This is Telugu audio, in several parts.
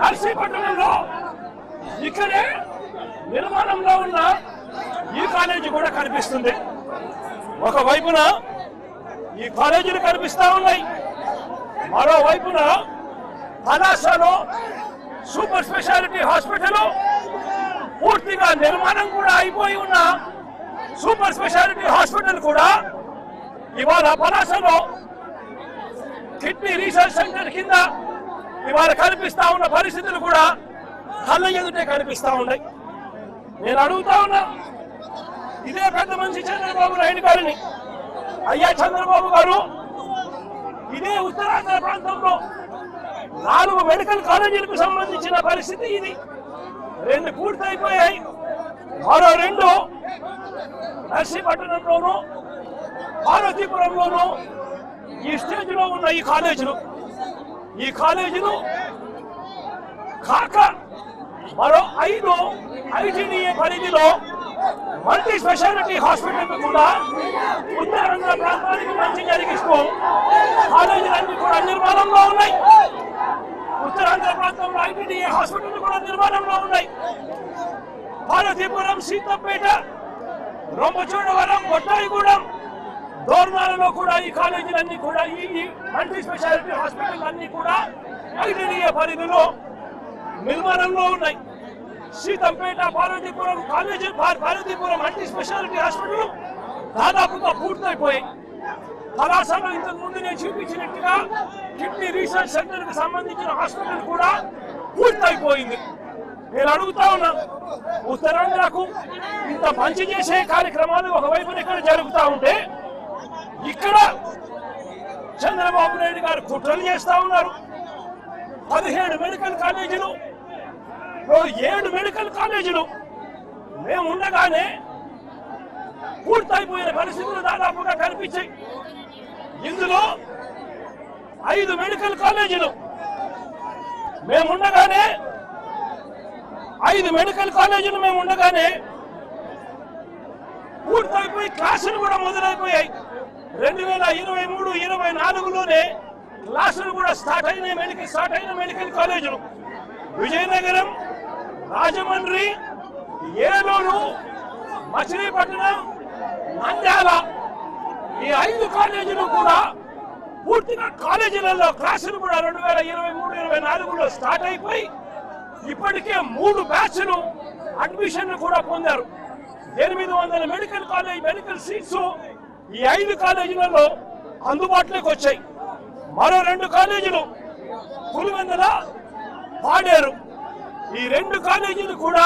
నర్సీపట్నంలో ఇక్కడే నిర్మాణంలో ఉన్న ఈ కాలేజీ కూడా కనిపిస్తుంది. ఒకవైపున ఈ కాలేజీలు కనిపిస్తా ఉన్నాయి. మరోవైపున కళాశాల సూపర్ స్పెషాలిటీ హాస్పిటల్ పూర్తిగా నిర్మాణం కూడా అయిపోయి ఉన్న సూపర్ స్పెషాలిటీ హాస్పిటల్ కూడా ఇవాళ పలాసలో కిడ్నీ రీసెర్చ్ సెంటర్ కింద ఇవాళ కనిపిస్తా ఉన్న పరిస్థితులు కూడా కళ్ళ ఎదుటే కనిపిస్తా ఉన్నాయి. నేను అడుగుతా ఉన్నా ఇదే పెద్ద మనిషి చంద్రబాబు నాయుడు గారిని. అయ్యా చంద్రబాబు గారు ఇదే ఉత్తరాంధ్ర ప్రాంతంలో నాలుగు మెడికల్ కాలేజీలకు సంబంధించిన పరిస్థితి ఇది. రెండు పూర్తయిపోయాయి. మరో రెండు నర్సీపట్నంలోను పార్వతీపురంలోను ఈ స్టేజ్లో ఉన్న ఈ కాలేజీలు. ఈ కాలేజీలు కాక మరో ఐదు ఐటీడీఏ పరిధిలో మల్టీ స్పెషాలిటీ హాస్పిటల్ కూడా ఉత్తరాంధ్ర ప్రాంతానికి మంచి జరిగిస్తూ కాలేజీలన్నీ కూడా నిర్మాణంలో ఉన్నాయి. ఉత్తరాంధ్ర ప్రాంతంలో ఐటీడీఏ హాస్పిటల్ కూడా నిర్మాణంలో ఉన్నాయి. భారతీపురం సీతంపేట రొమ్మచూడవరం బొట్టాయిగూడెం దోర్నాలలో కూడా ఈ కాలేజీలన్నీ కూడా ఈ మల్టీ స్పెషాలిటీ హాస్పిటల్ అన్ని కూడా ఐటీడీఏ పరిధిలో నిర్మాణంలో ఉన్నాయి. Seethampeta Parvathipuram college Parvathipuram multi speciality hospital దాదాపుగా పూర్తయిపోయాయి. కళాశాల ఇంతకు ముందు నేను చూపించినట్టుగా కిడ్నీ రీసెర్చ్ సెంటర్కి సంబంధించిన హాస్పిటల్ కూడా పూర్తయిపోయింది. నేను అడుగుతా ఉన్నా ఉత్తరాంధ్రకు ఇంత మంచి చేసే కార్యక్రమాలు ఒకవైపున ఇక్కడ జరుగుతూ ఉంటే ఇక్కడ చంద్రబాబు నాయుడు గారు కుట్రలు చేస్తా ఉన్నారు. పదిహేడు మెడికల్ కాలేజీలు ఏడు మెడికల్ కాలేజీలు. మేము ఉండగానే పూర్తయిపోయిన పరిస్థితులు దాదాపుగా కనిపించాయి. ఇందులో ఐదు మెడికల్ కాలేజీలు. మేముండగానే ఐదు మెడికల్ కాలేజీలు మేము ఉండగానే పూర్తయిపోయి క్లాసులు కూడా మొదలైపోయాయి. రెండు వేల ఇరవై మూడు ఇరవై నాలుగులోనే క్లాసులు కూడా స్టార్ట్ అయిన మెడికల్ స్టార్ట్ అయిన మెడికల్ కాలేజీలు. విజయనగరం రాజమండ్రి ఏలూరు మచిలీపట్నం నంద్యాల. ఈ ఐదు కాలేజీలు కూడా పూర్తిగా కాలేజీలలో క్లాసులు కూడా రెండు వేల ఇరవై మూడు ఇరవై నాలుగులో స్టార్ట్ అయిపోయి ఇప్పటికే మూడు బ్యాచ్లు అడ్మిషన్లు కూడా పొందారు. ఎనిమిది వందల మెడికల్ కాలేజ్ మెడికల్ సీట్స్ ఈ ఐదు కాలేజీలలో అందుబాటులోకి వచ్చాయి. మరో రెండు కాలేజీలు పులివెందుల పాడేరు. ఈ రెండు కాలేజీలు కూడా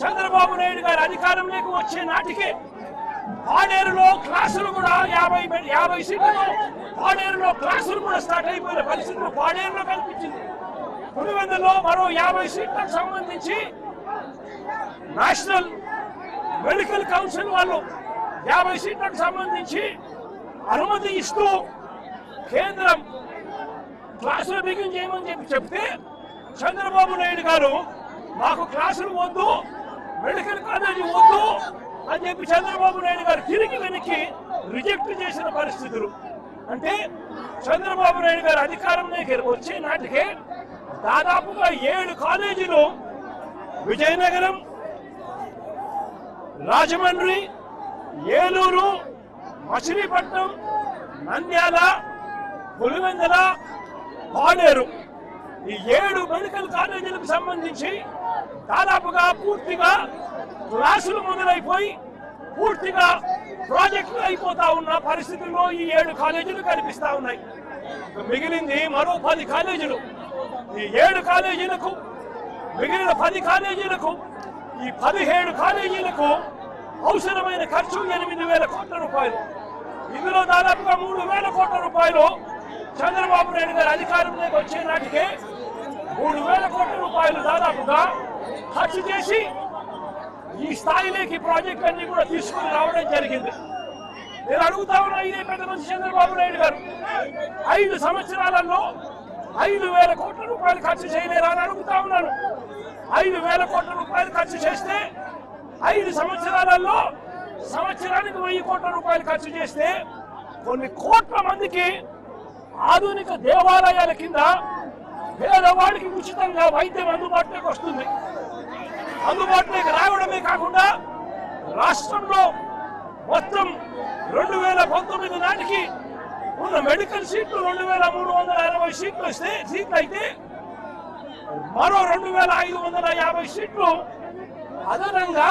చంద్రబాబు నాయుడు గారి అధికారంలోకి వచ్చే నాటికే పాడేరులో క్లాసులు కూడా యాభై యాభై సీట్లతో పాడేరులో క్లాసులు కూడా స్టార్ట్ అయిపోయిన పరిస్థితులు పాడేరులో కల్పించింది పులివెందులో మరో యాభై సీట్లకు సంబంధించి నేషనల్ మెడికల్ కౌన్సిల్ వాళ్ళు యాభై సీట్లకు సంబంధించి అనుమతి ఇస్తూ కేంద్రం క్లాసులు బిగించేయమని చెప్పి చెప్తే చంద్రబాబు నాయుడు గారు మాకు క్లాసులు వద్దు మెడికల్ కాలేజీ వద్దు అని చెప్పి చంద్రబాబు నాయుడు గారు తిరిగి వెనక్కి రిజెక్ట్ చేసిన పరిస్థితులు. అంటే చంద్రబాబు నాయుడు గారు అధికారంలోకి వచ్చే నాటికే దాదాపుగా ఏడు కాలేజీలు విజయనగరం రాజమండ్రి ఏలూరు మచిలీపట్నం నంద్యాల పులివెందల పాడేరు. ఈ ఏడు మెడికల్ కాలేజీలకు సంబంధించి దాదాపుగా పూర్తిగా క్లాసులు మొదలైపోయి పూర్తిగా ప్రాజెక్టులు అయిపోతా ఉన్న పరిస్థితుల్లో ఈ ఏడు కాలేజీలు కనిపిస్తా ఉన్నాయి. మిగిలింది మరో పది కాలేజీలు. ఈ ఏడు కాలేజీలకు మిగిలిన పది కాలేజీలకు ఈ పదిహేడు కాలేజీలకు అవసరమైన ఖర్చు ఎనిమిది వేల కోట్ల రూపాయలు. ఇందులో దాదాపుగా మూడు వేల కోట్ల రూపాయలు చంద్రబాబు నాయుడు గారి అధికారంలోకి వచ్చే నాటికే మూడు వేల కోట్ల రూపాయలు దాదాపుగా ఖర్చు చేసి ఈ స్థాయిలోకి ప్రాజెక్ట్ అన్ని కూడా తీసుకుని రావడం జరిగింది. నేను అడుగుతా ఉన్నా ఇదే పెద్ద మంచి చంద్రబాబు నాయుడు గారు. ఐదు సంవత్సరాలలో ఐదు వేల కోట్ల రూపాయలు ఖర్చు చేయలేరా అని అడుగుతా ఉన్నాను. ఐదు వేల కోట్ల రూపాయలు ఖర్చు చేస్తే ఐదు సంవత్సరాలలో సంవత్సరానికి వెయ్యి కోట్ల రూపాయలు ఖర్చు చేస్తే కొన్ని కోట్ల మందికి ఆధునిక దేవాలయాల కింద పేదవాడికి ఉచితంగా వైద్యం అందుబాటులోకి వస్తుంది. అందుబాటులోకి రావడమే కాకుండా రాష్ట్రంలో మొత్తం రెండు వేల పంతొమ్మిది నాటికి ఉన్న మెడికల్ సీట్లు రెండు వేల మూడు వందల అరవై సీట్లు వస్తే సీట్లు అయితే మరో రెండు వేల ఐదు వందల యాభై సీట్లు అదనంగా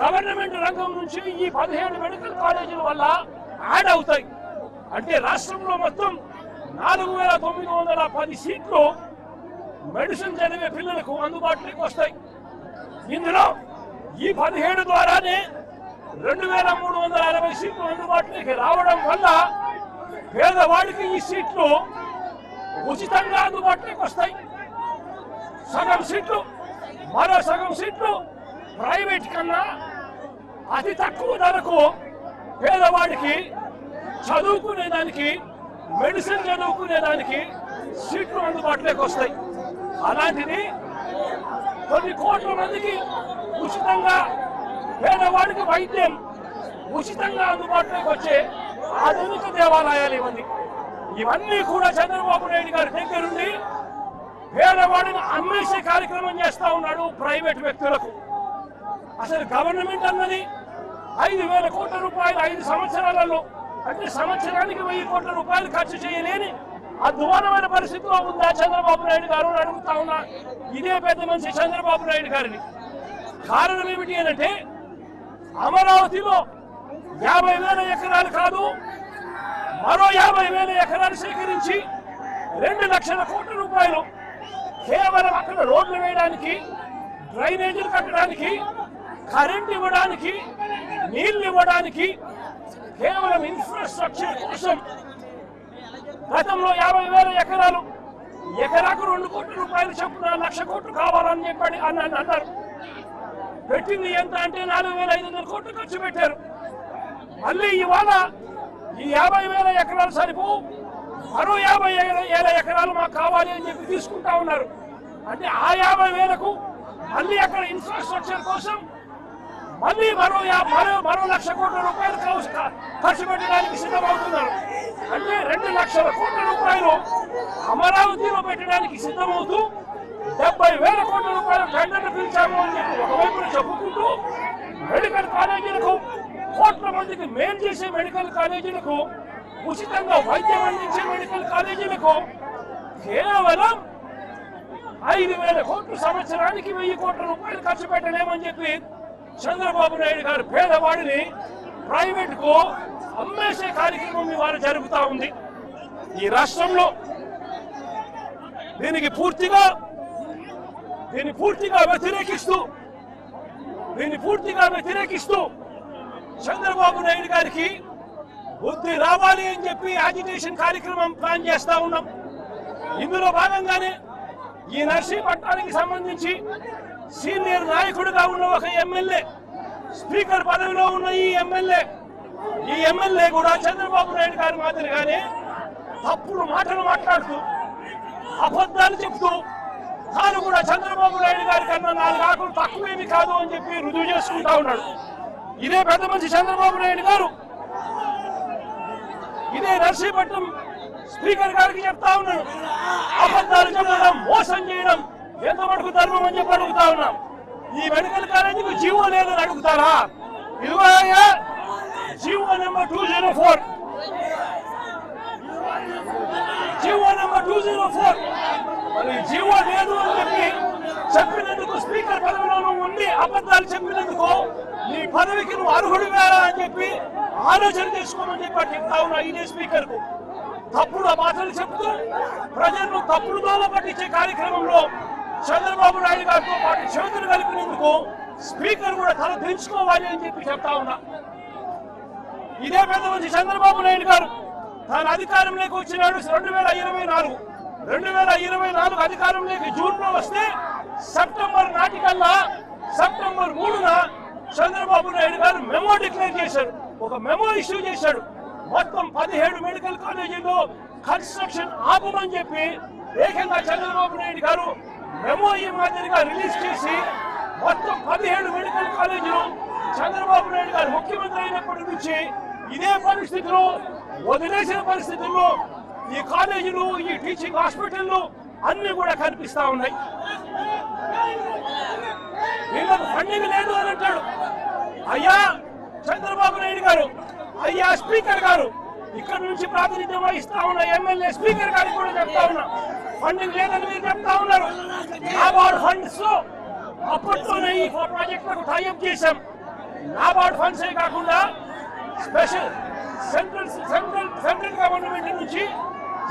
గవర్నమెంట్ రంగం నుంచి ఈ పదిహేడు మెడికల్ కాలేజీల వల్ల యాడ్ అవుతాయి. అంటే రాష్ట్రంలో మొత్తం నాలుగు వేల తొమ్మిది వందల పది సీట్లు మెడిసిన్ చదివే పిల్లలకు అందుబాటులోకి వస్తాయి. ఇందులో ఈ పదిహేడు ద్వారానే రెండు వేల మూడు వందల అరవై సీట్లు అందుబాటులోకి రావడం వల్ల పేదవాడికి ఈ సీట్లు ఉచితంగా అందుబాటులోకి వస్తాయి. సగం సీట్లు మరో సగం సీట్లు ప్రైవేట్ కన్నా అతి తక్కువ ధరకు పేదవాడికి చదువుకునేదానికి మెడిసిన్ చదువుకునేదానికి సీట్లు అందుబాటులోకి వస్తాయి. అలాంటిది కొన్ని కోట్ల మందికి ఉచితంగా పేదవాడికి వైద్యం ఉచితంగా అందుబాటులోకి వచ్చే ఆధునిక దేవాలయాలు ఇవన్నీ ఇవన్నీ కూడా చంద్రబాబు నాయుడు గారి దగ్గరుండి పేదవాడిని అమ్మేసే కార్యక్రమం చేస్తా ఉన్నాడు ప్రైవేట్ వ్యక్తులకు. అసలు గవర్నమెంట్ అన్నది ఐదు వేల కోట్ల రూపాయలు ఐదు సంవత్సరాలలో అంటే సంవత్సరానికి వెయ్యి కోట్ల రూపాయలు ఖర్చు చేయలేని అధ్వానమైన పరిస్థితిలో ఉందా చంద్రబాబు నాయుడు గారు అడుగుతా ఉన్నా. ఇదే పెద్ద మనిషి చంద్రబాబు నాయుడు గారిని. కారణం ఏమిటి అంటే అమరావతిలో యాభై వేల ఎకరాలు కాదు మరో యాభై వేల ఎకరాలు సేకరించి రెండు లక్షల కోట్ల రూపాయలు కేవలం అక్కడ రోడ్లు వేయడానికి డ్రైనేజీలు కట్టడానికి కరెంట్ ఇవ్వడానికి నీళ్ళు ఇవ్వడానికి కేవలం ఇన్ఫ్రాస్ట్రక్చర్ కోసం గతంలో యాభై వేల ఎకరాలు ఎకరాకు రెండు కోట్ల రూపాయలు చొప్పున లక్ష కోట్లు కావాలని చెప్పండి అని అన్నారు. పెట్టింది ఎంత అంటే నాలుగు వేల ఐదు వందల కోట్లు ఖర్చు పెట్టారు. మళ్ళీ ఇవాళ ఈ యాభై వేల ఎకరాలు సరిపో మరో యాభై వేల ఎకరాలు మాకు కావాలి అని చెప్పి తీసుకుంటా ఉన్నారు. అంటే ఆ యాభై వేలకు మళ్ళీ అక్కడ ఇన్ఫ్రాస్ట్రక్చర్ కోసం మళ్ళీ మరో మరో మరో లక్ష కోట్ల రూపాయలు ఖర్చు- ఖర్చు పెట్టడానికి సిద్ధమవుతున్నారు. అంటే రెండు లక్షల కోట్ల రూపాయలు అమరావతిలో పెట్టడానికి సిద్ధమవుతూ డెబ్బై వేల కోట్ల రూపాయలు టెండర్లు పిలిచాము అని చెప్పి ఒకవైపున చెప్పుకుంటూ మెడికల్ కాలేజీలకు కోట్ల మందికి మేలు చేసే మెడికల్ కాలేజీలకు ఉచితంగా వైద్యం అందించే మెడికల్ కాలేజీలకు కేవలం ఐదు వేల కోట్ల సంవత్సరానికి వెయ్యి కోట్ల రూపాయలు ఖర్చు పెట్టలేమని చెప్పి చంద్రబాబు నాయుడు గారు పేదవాడిని ప్రైవేట్కు అమ్మేసే కార్యక్రమం ఇవాళ జరుగుతా ఉంది. ఈ రాష్ట్రంలో దీనికి పూర్తిగా దీన్ని పూర్తిగా వ్యతిరేకిస్తూ దీన్ని పూర్తిగా వ్యతిరేకిస్తూ చంద్రబాబు నాయుడు గారికి బుద్ధి రావాలి అని చెప్పి యాజిటేషన్ కార్యక్రమం ప్లాన్ చేస్తా ఉన్నాం. ఇందులో భాగంగానే ఈ నర్సీపట్నానికి సంబంధించి సీనియర్ నాయకుడిగా ఉన్న ఒక ఎమ్మెల్యే స్పీకర్ పదవిలో ఉన్న ఈ ఎమ్మెల్యే ఈ ఎమ్మెల్యే కూడా చంద్రబాబు నాయుడు గారి మాదిరిగానే తప్పుడు మాటలు మాట్లాడుతూ అబద్ధాలు చెప్తూ తాను కూడా చంద్రబాబు నాయుడు గారి కన్నా నాలుగు ఆకులు తక్కువేమి కాదు అని చెప్పి రుజువు చేసుకుంటా ఉన్నాడు. ఇదే పెద్ద మంచి చంద్రబాబు నాయుడు గారు. ఇదే నర్సీపట్నం స్పీకర్ గారికి చెప్తా ఉన్నాను అబద్ధాలు చెప్పడం మోసం చేయడం ఎంత మటుకు ధర్మం అని చెప్పి అడుగుతా ఉన్నాం. ఈ మెడికల్ కాలేజీకి జీవో లేదని అడుగుతారా? ఇదిగో GO number two zero four. GO number two zero four. మరి జీవో లేదు అని చెప్పి చెప్పినందుకు స్పీకర్ పదవిలో ఉండి అబద్ధాలు చెప్పినందుకు నీ పదవికి నువ్వు అర్హుడు వేరా అని చెప్పి ఆలోచన చేసుకోమని చెప్పి చెప్తా ఉన్నా ఇదే స్పీకర్కు తప్పుడు మాటలు చెప్తూ ప్రజలను తప్పుడు దోల పట్టించే కార్యక్రమంలో చంద్రబాబు నాయుడు గారితో పాటు చేతులు కలిపినందుకు స్పీకర్ కూడా తల తెలుసుకోవాలి అని చెప్పి చెప్తా ఉన్నా. ఇదే పెద్ద మంచి చంద్రబాబు నాయుడు గారు తాను అధికారంలోకి వచ్చినాడు రెండు వేల ఇరవై నాలుగు. రెండు వేల ఇరవై నాలుగు అధికారంలోకి జూన్లో వస్తే సెప్టెంబర్ నాటికల్లా సెప్టెంబర్ మూడున చంద్రబాబు నాయుడు గారు మెమో డిక్లేర్ చేశారు. ఒక మెమో ఇష్యూ చేశాడు. మొత్తం పదిహేడు మెడికల్ కాలేజీలో కన్స్ట్రక్షన్ ఆపమని చెప్పి ఏకంగా చంద్రబాబు నాయుడు గారు మెమో ఈ మాదిరిగా రిలీజ్ చేసి మొత్తం పదిహేడు మెడికల్ కాలేజీలు చంద్రబాబు నాయుడు గారు ముఖ్యమంత్రి అయినప్పటి నుంచి ఇదే పరిస్థితిలో వదిలేసిన పరిస్థితుల్లో ఈ కాలేజీలు ఈ టీచింగ్ హాస్పిటల్లు అన్ని కూడా కనిపిస్తా ఉన్నాయి. వీళ్ళకు ఫండింగ్ లేదు అని అంటాడు. అయ్యా చంద్రబాబు నాయుడు గారు అయ్యా స్పీకర్ గారు ఇక్కడ నుంచి ప్రాతినిధ్యం వహిస్తా ఉన్న ఎమ్మెల్యే స్పీకర్ గారికి కూడా చెప్తా ఉన్నా. ఫండింగ్ లేదని మీరు చెప్తా ఉన్నారు. నాబార్డ్ ఫండ్స్ అప్పట్లోనే ఈ ప్రాజెక్టులకు టైఅప్ చేశాం. నాబార్డ్ ఫండ్సే కాకుండా special central central central government నుంచి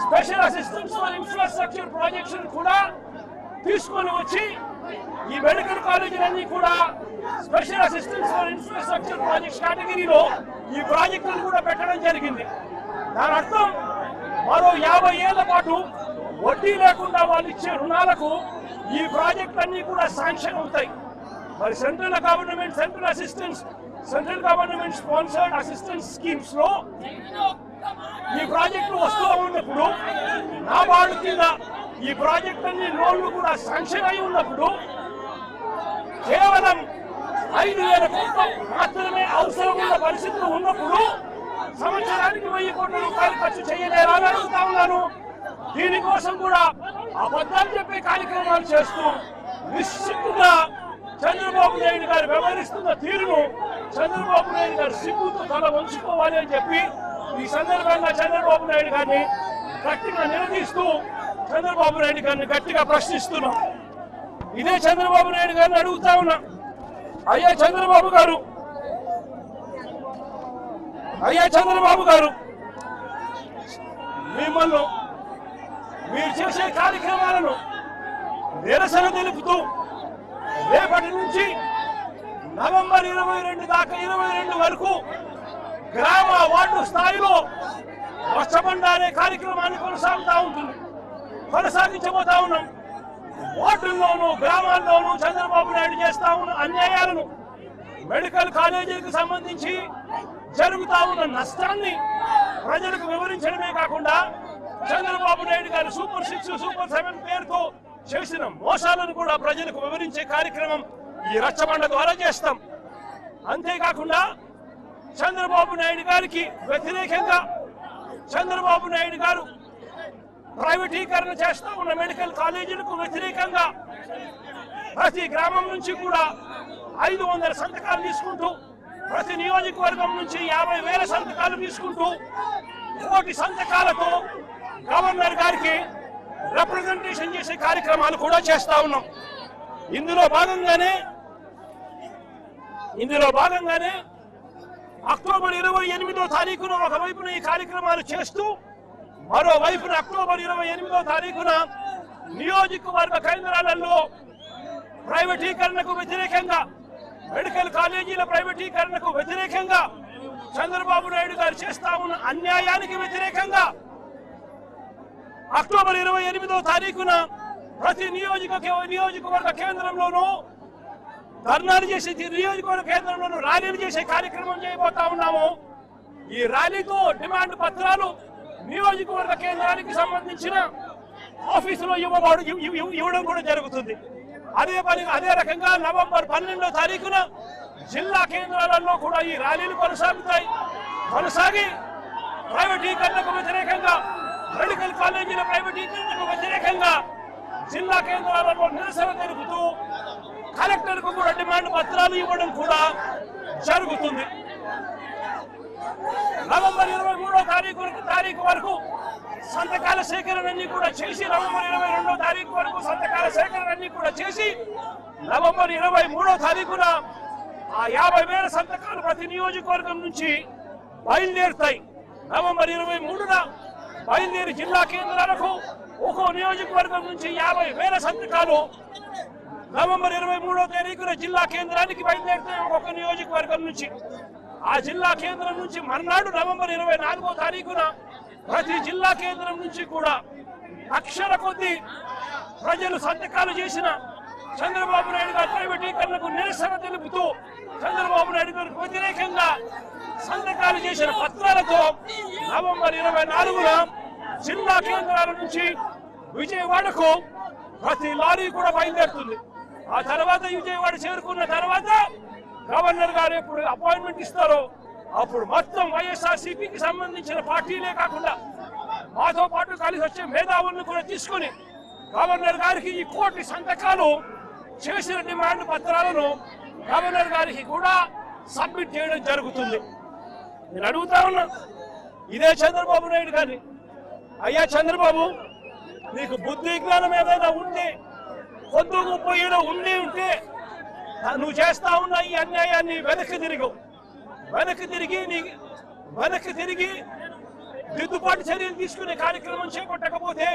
special assistance for infrastructure projects కూడా తీసుకొని వచ్చి ఈ మెడికల్ కాలేజీలన్నీ కూడా special assistance for infrastructure projects కేటగిరీలో ఈ ప్రాజెక్టులు కూడా పెట్టడం జరిగింది. దాని అర్థం మరో యాభై ఏళ్ళ పాటు వడ్డీ లేకుండా వాళ్ళు ఇచ్చే రుణాలకు ఈ ప్రాజెక్టులన్నీ కూడా శాంక్షన్ అవుతాయి. మరి central government central assistance central government sponsored assistance స్కీమ్స్లో ఈ ప్రాజెక్టు వస్తూ ఉన్నప్పుడు నాబార్డు కింద ఈ ప్రాజెక్ట్ అన్ని లోన్లు కూడా శాంక్షన్ అయి ఉన్నప్పుడు కేవలం ఐదు వేల కోట్లు మాత్రమే అవసరం ఉన్న పరిస్థితులు ఉన్నప్పుడు సంవత్సరానికి వెయ్యి కోట్ల రూపాయలు ఖర్చు చేయలేరా అని అడుగుతా ఉన్నాను. దీనికోసం కూడా అబద్ధాలు చెప్పే కార్యక్రమాలు చేస్తూ నిశ్చితంగా చంద్రబాబు నాయుడు గారు వ్యవహరిస్తున్న తీరును చంద్రబాబు నాయుడు గారు సిగ్గుతో తల వంచుకోవాలి అని చెప్పి ఈ సందర్భంగా చంద్రబాబు నాయుడు గారిని గట్టిగా నిలదీస్తూ చంద్రబాబు నాయుడు గారిని గట్టిగా ప్రశ్నిస్తున్నాం. ఇదే చంద్రబాబు నాయుడు గారిని అడుగుతా ఉన్నాం. అయ్యా చంద్రబాబు గారు. అయ్యా చంద్రబాబు గారు. మిమ్మల్ని మీరు చేసే కార్యక్రమాలను నిరసన తెలుపుతూ రేపటి నుంచి నవంబర్ ఇరవై రెండు దాకా ఇరవై రెండు వరకు గ్రామ వార్డు స్థాయిలో వచ్చబండ అనే కార్యక్రమాన్ని కొనసాగుతా ఉంటుంది. కొనసాగించబోతా ఉన్నాం. వార్డుల్లోనూ గ్రామాల్లోనూ చంద్రబాబు నాయుడు చేస్తా ఉన్న అన్యాయాలను మెడికల్ కాలేజీలకు సంబంధించి జరుగుతా ఉన్న నష్టాన్ని ప్రజలకు వివరించడమే కాకుండా చంద్రబాబు నాయుడు గారు సూపర్ సిక్స్ సూపర్ సెవెన్ పేరుతో చేసిన మోసాలను కూడా ప్రజలకు వివరించే కార్యక్రమం ఈ రచ్చబండ ద్వారా చేస్తాం. అంతేకాకుండా చంద్రబాబు నాయుడు గారికి వ్యతిరేకంగా చంద్రబాబు నాయుడు గారు ప్రైవేటీకరణ చేస్తా ఉన్న మెడికల్ కాలేజీలకు వ్యతిరేకంగా ప్రతి గ్రామం నుంచి కూడా ఐదు వందల సంతకాలు తీసుకుంటూ ప్రతి నియోజకవర్గం నుంచి యాభై వేల సంతకాలు తీసుకుంటూ కోటి సంతకాలతో గవర్నర్ గారికి రిప్రజెంటేషన్ చేసే కార్యక్రమాలు కూడా చేస్తా ఉన్నాం. ఇందులో భాగంగానే ఇందులో భాగంగానే అక్టోబర్ ఇరవై ఎనిమిదో తారీఖున ఒకవైపున ఈ కార్యక్రమాలు చేస్తూ మరోవైపున అక్టోబర్ ఇరవై ఎనిమిదో తారీఖున నియోజకవర్గ కేంద్రాలలో ప్రైవేటీకరణకు వ్యతిరేకంగా మెడికల్ కాలేజీల ప్రైవేటీకరణకు వ్యతిరేకంగా చంద్రబాబు నాయుడు గారు చేస్తా ఉన్న అన్యాయానికి వ్యతిరేకంగా అక్టోబర్ ఇరవై ఎనిమిదో తారీఖున ప్రతి నియోజక నియోజకవర్గ కేంద్రంలోనూ ధర్నాలు చేసే నియోజకవర్గ కేంద్రంలోనూ ర్యాలీలు చేసే కార్యక్రమం చేయబోతా ఉన్నాము. ఈ ర్యాలీతో డిమాండ్ పత్రాలు నియోజకవర్గ కేంద్రానికి సంబంధించిన ఆఫీసులో ఇవ్వబడు ఇవ్వడం కూడా జరుగుతుంది. అదే పని అదే రకంగా నవంబర్ పన్నెండో తారీఖున జిల్లా కేంద్రాలలో కూడా ఈ ర్యాలీలు కొనసాగుతాయి. కొనసాగి ప్రైవేటీకరణకు వ్యతిరేకంగా మెడికల్ కాలేజీల ప్రైవేటీకరణకు వ్యతిరేకంగా జిల్లా కేంద్రాలలో నిరసన తెలుపుతూ కలెక్టర్కు కూడా డిమాండ్ పత్రాలు ఇవ్వడం కూడా జరుగుతుంది. నవంబర్ ఇరవై మూడో తారీఖు తారీఖు వరకు సంతకాల సేకరణన్నీ కూడా చేసి నవంబర్ ఇరవై రెండో తారీఖు వరకు సంతకాల సేకరణన్నీ కూడా చేసి నవంబర్ ఇరవై మూడో తారీఖున ఆ యాభై వేల సంతకాలు ప్రతి నియోజకవర్గం నుంచి బయలుదేరుతాయి. నవంబర్ ఇరవై మూడున బయలుదేరి జిల్లా కేంద్రాలకు ఒక్కో నియోజకవర్గం నుంచి యాభై వేల సంతకాలు నవంబర్ ఇరవై మూడో తారీఖున జిల్లా కేంద్రానికి బయలుదేరుతాయి ఒక్కొక్క నియోజకవర్గం నుంచి. ఆ జిల్లా కేంద్రం నుంచి మర్నాడు నవంబర్ ఇరవై నాలుగో తారీఖున ప్రతి జిల్లా కేంద్రం నుంచి కూడా అక్షర కొద్ది ప్రజలు సంతకాలు చేసిన చంద్రబాబు నాయుడు గారి ప్రైవేటీకరణకు నిరసన తెలుపుతూ చంద్రబాబు నాయుడు గారికి వ్యతిరేకంగా సంతకాలు చేసిన పత్రాలతో నవంబర్ ఇరవై నాలుగున జిల్లా కేంద్రాల నుంచి విజయవాడకు ప్రతి లారీ కూడా బయలుదేరుతుంది. ఆ తర్వాత విజయవాడ చేరుకున్న తర్వాత గవర్నర్ గారు ఎప్పుడు అపాయింట్మెంట్ ఇస్తారో అప్పుడు మొత్తం వైఎస్ఆర్సీపీకి సంబంధించిన పార్టీలే కాకుండా మాతో పాటు కలిసి వచ్చే మేధావులను కూడా తీసుకొని గవర్నర్ గారికి ఈ కోటి సంతకాలు చేసిన డిమాండ్ పత్రాలను గవర్నర్ గారికి కూడా సబ్మిట్ చేయడం జరుగుతుంది. నేను అడుగుతా ఉన్నా ఇదే చంద్రబాబు నాయుడు గారిని. అయ్యా చంద్రబాబు నీకు బుద్ధి జ్ఞానం ఏదైనా ఉంటే పొద్దు ముప్పై ఏడో ఉండి ఉంటే నువ్వు చేస్తా ఉన్న ఈ అన్యాయాన్ని వెనక్కి తిరిగి. వెనక్కి తిరిగి నీ వెనక్కి తిరిగి దిద్దుబాటు చర్యలు తీసుకునే కార్యక్రమం చేపట్టకపోతే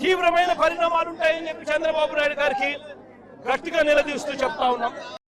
తీవ్రమైన పరిణామాలు ఉంటాయని చెప్పి చంద్రబాబు నాయుడు గారికి గట్టిగా నిలదీస్తూ చెప్తా ఉన్నాం.